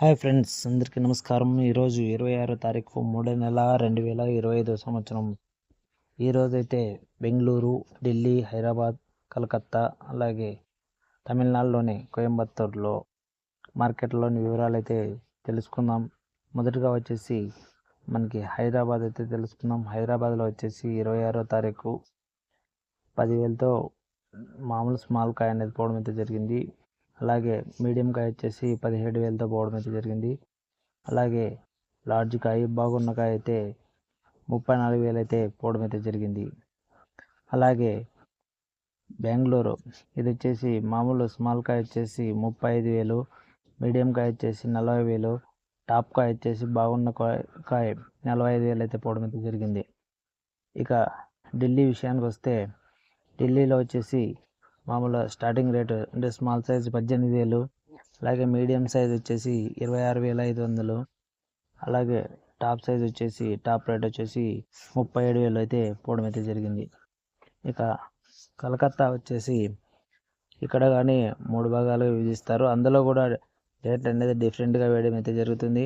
Hi friends అందరికీ నమస్కారం. ఈరోజు ఇరవై ఆరో తారీఖు మూడో నెల రెండు వేల ఇరవై ఐదో సంవత్సరం. ఈరోజైతే బెంగళూరు ఢిల్లీ హైదరాబాద్ కలకత్తా అలాగే తమిళనాడులోని కోయంబత్తూర్లో మార్కెట్లోని వివరాలు అయితే తెలుసుకుందాం. మొదటగా వచ్చేసి మనకి హైదరాబాద్ అయితే తెలుసుకుందాం. హైదరాబాద్లో వచ్చేసి ఇరవై ఆరో తారీఖు పదివేలతో మామూలు స్మాల్ కాయ అనేది పోవడం అయితే జరిగింది. అలాగే మీడియం కాయ వచ్చేసి పదిహేడు వేలతో పోవడం అయితే జరిగింది. అలాగే లార్జ్ కాయ బాగున్న కాయ అయితే ముప్పై నాలుగు వేలు అయితే పోవడం అయితే జరిగింది. అలాగే బెంగళూరు ఇది వచ్చేసి మామూలు స్మాల్ కాయ వచ్చేసి ముప్పై ఐదు వేలు మీడియం కాయ వచ్చేసి నలభై వేలు టాప్ కాయ వచ్చేసి బాగున్న కాయ కాయ నలభై ఐదు వేలు అయితే పోవడం అయితే జరిగింది. ఇక ఢిల్లీ విషయానికి వస్తే ఢిల్లీలో వచ్చేసి మామూలు స్టార్టింగ్ రేటు అంటే స్మాల్ సైజ్ పద్దెనిమిది వేలు అలాగే మీడియం సైజ్ వచ్చేసి ఇరవై ఆరు వేల ఐదు వందలు అలాగే టాప్ సైజ్ వచ్చేసి టాప్ రేట్ వచ్చేసి ముప్పై ఏడు వేలు అయితే పోవడం అయితే జరిగింది. ఇక కలకత్తా వచ్చేసి ఇక్కడ కానీ మూడు భాగాలుగా విభజిస్తారు. అందులో కూడా రేట్ అనేది డిఫరెంట్గా వేయడం అయితే జరుగుతుంది.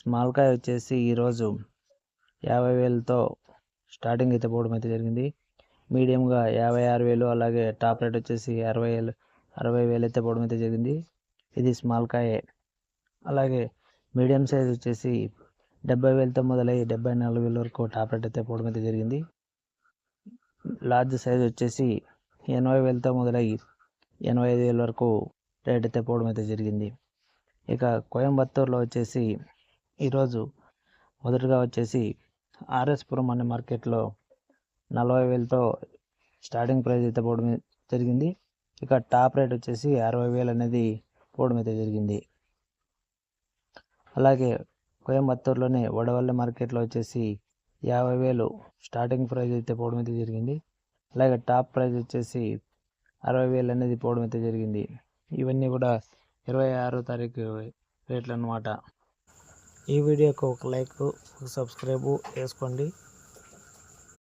స్మాల్ కాయ వచ్చేసి ఈరోజు యాభై వేలతో స్టార్టింగ్ అయితే పోవడం అయితే జరిగింది. మీడియంగా యాభై ఆరు వేలు అలాగే టాప్ రేట్ వచ్చేసి అరవై వేలు అరవై వేలు అయితే పోవడం అయితే జరిగింది. ఇది స్మాల్ కాయే. అలాగే మీడియం సైజ్ వచ్చేసి డెబ్బై వేలతో మొదలై డెబ్బై నాలుగు వేల వరకు టాప్ రేట్ అయితే పోవడం అయితే జరిగింది. లార్జ్ సైజ్ వచ్చేసి ఎనభై వేలతో మొదలై ఎనభై ఐదు వేల వరకు రేట్ అయితే పోవడం అయితే జరిగింది. ఇక కోయంబత్తూరులో వచ్చేసి ఈరోజు మొదటగా వచ్చేసి ఆర్ఎస్పురం అనే మార్కెట్లో నలభై వేలతో స్టార్టింగ్ ప్రైస్ అయితే పోవడం జరిగింది. ఇక టాప్ రేట్ వచ్చేసి అరవై వేలు అనేది పోవడం అయితే జరిగింది. అలాగే కోయంబత్తూరులోని వడవల్లి మార్కెట్లో వచ్చేసి యాభై వేలు స్టార్టింగ్ ప్రైస్ అయితే పోవడం అయితే జరిగింది. అలాగే టాప్ ప్రైస్ వచ్చేసి అరవై వేలు అనేది పోవడం అయితే జరిగింది. ఇవన్నీ కూడా ఇరవై ఆరో తారీఖు రేట్లు అన్నమాట. ఈ వీడియోకి ఒక లైక్ ఒక సబ్స్క్రైబ్ వేసుకోండి.